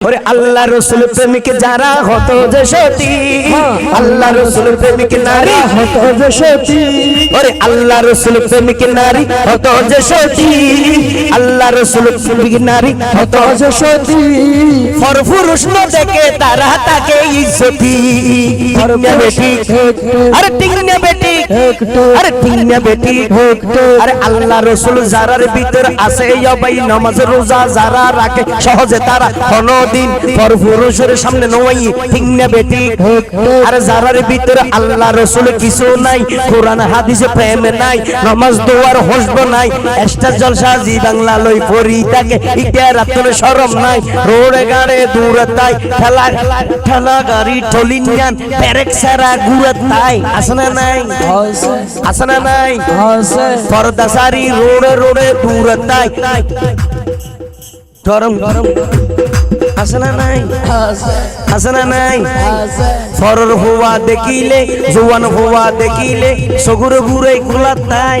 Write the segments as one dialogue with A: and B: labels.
A: ওরে আল্লাহ রসুল প্রেমিক যারা হতো যে সতী আল্লাহ রসুল প্রেমিক নারী
B: হতো যে সতী।
A: ওরে আল্লাহ রসুল প্রেমিক নারী হতো যে সতী আল্লাহ রসুল প্রেমিক নারী হতো
B: যে সতী।
A: ফরফুরুষ ন দেখে তারা তাকে বেটি আরে বেটি
B: একটু
A: আরে টিংনা বেটি আল্লাহ রসুল কিছু নাই, কোরআন, হাদিসে প্রেম নাই, নামাজ দোয়ার হসব নাই এক্সট্রা জলসা জি বাংলা লই পড়ি তাকে, ইটা রাতন শরম নাই, রোড়ে গাড়ে দূরে তাই, ঠেলা ঠেলা গাড়ি টলিন গান, পেরেক সারা গুড়ে তাই, আছে না নাই? আছে না নাই? পর্দা সারি রোড়ে রোড়ে দূরে তাই। গরম গরম আছে না নাই? আছে না নাই? ফরর হওয়া দেখিলে জুয়ান হুয়া দেখিলে সগুর ঘুরে গুলা তাই।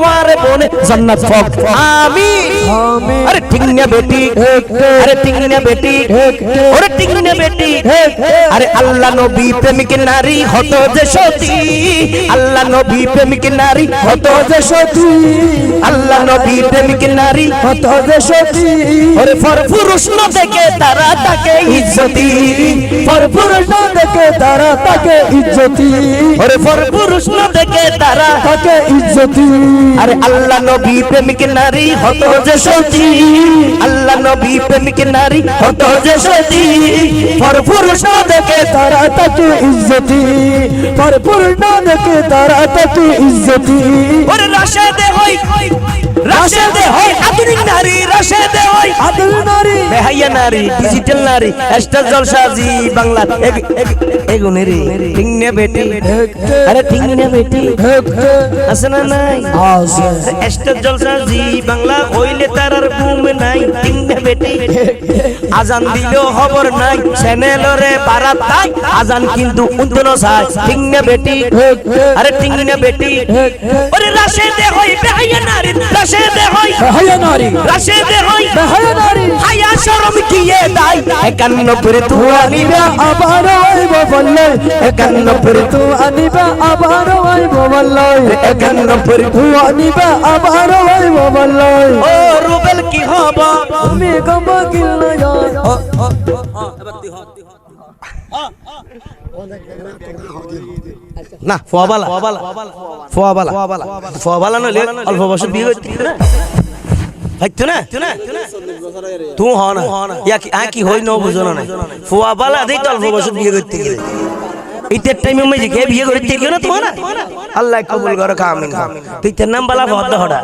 A: ওয়ারে বনে জান্নাত ফক। আমি আরে টিংনা বেটি। আরে টিংনা বেটি। ওরে টিংনা বেটি। আরে আল্লাহ নবী প্রেমিক নারী হতো যে সতী। আল্লাহ নবী প্রেমিক নারী হতো যে সতী। আল্লাহ নবী প্রেমিক নারী
B: হতো যে সতী।
A: ওরে ফর পুরুষ ন দেখে তারা তাকে ইজ্জতি। ফর পুরুষ
B: না দেখে তারা তাকে ইজ্জতি।
A: ওরে ফর পুরুষ ন দেখে তারা
B: তাকে ইজ্জতি।
A: আরে আল্লাহ নবী প্রেমিক নারী হত যে সতী। আল্লাহ নবী প্রেমিক নারী হত যে সতী। ভরপুর ন
B: তারা তাকে ইজ্জতি। ভরপুর দেখে তারা তাকে ইজ্জতি।
A: ওর রাশেদে হই। রাশেদে হই আধুনিক নারী
B: নারী
A: বেহাইয়া নারী ডিজিটাল নারী স্টার জলসা জি বাংলা এগুনে রে ঠিংনে বেটি। আরে ঠিংনে বেটি। আছে না নাই?
B: আছে।
A: স্টার জলসা জি বাংলা হইলে তার আর ঘুম নাই ঠিংনে বেটি। আজান দিলেও খবর নাই চ্যানেলরে বারাত তাই। আজান কিন্তু উন্তন চাই ঠিংনে বেটি। আরে বেটি। ওরে হই বেহাইয়া নারী রাশেদে হই
B: হায়া নারী।
A: রাশেদে হই
B: হায়া নারী।
A: হায়া শরম কিয়ে দাই একান্ন তু আনিবা
B: আবার আইব বললে
A: একান্ন পরে তু
B: আনিবা আবার আইব বললে
A: একান্ন পরে
B: তু আনিবা আবার
A: ও রুবেল কি হব
B: আমি গম্বা কিল না যায়
A: না ফোয়াবালা। ফোয়াবালা। ফোয়াবালা। নলে অল্প বছর বিয়ে হইতে। না? হইতো না? তু হ না। ইয়া কি আ কি হই ন বুঝো না ফোয়াবালা দেই তো অল্প বছর বিয়ে করতে গেলে। ইতের টাইমে মে বিয়ে করতে গেল না আল্লাহ কবুল করে কামিন তুই তের নাম বালা ভদ্র হড়া।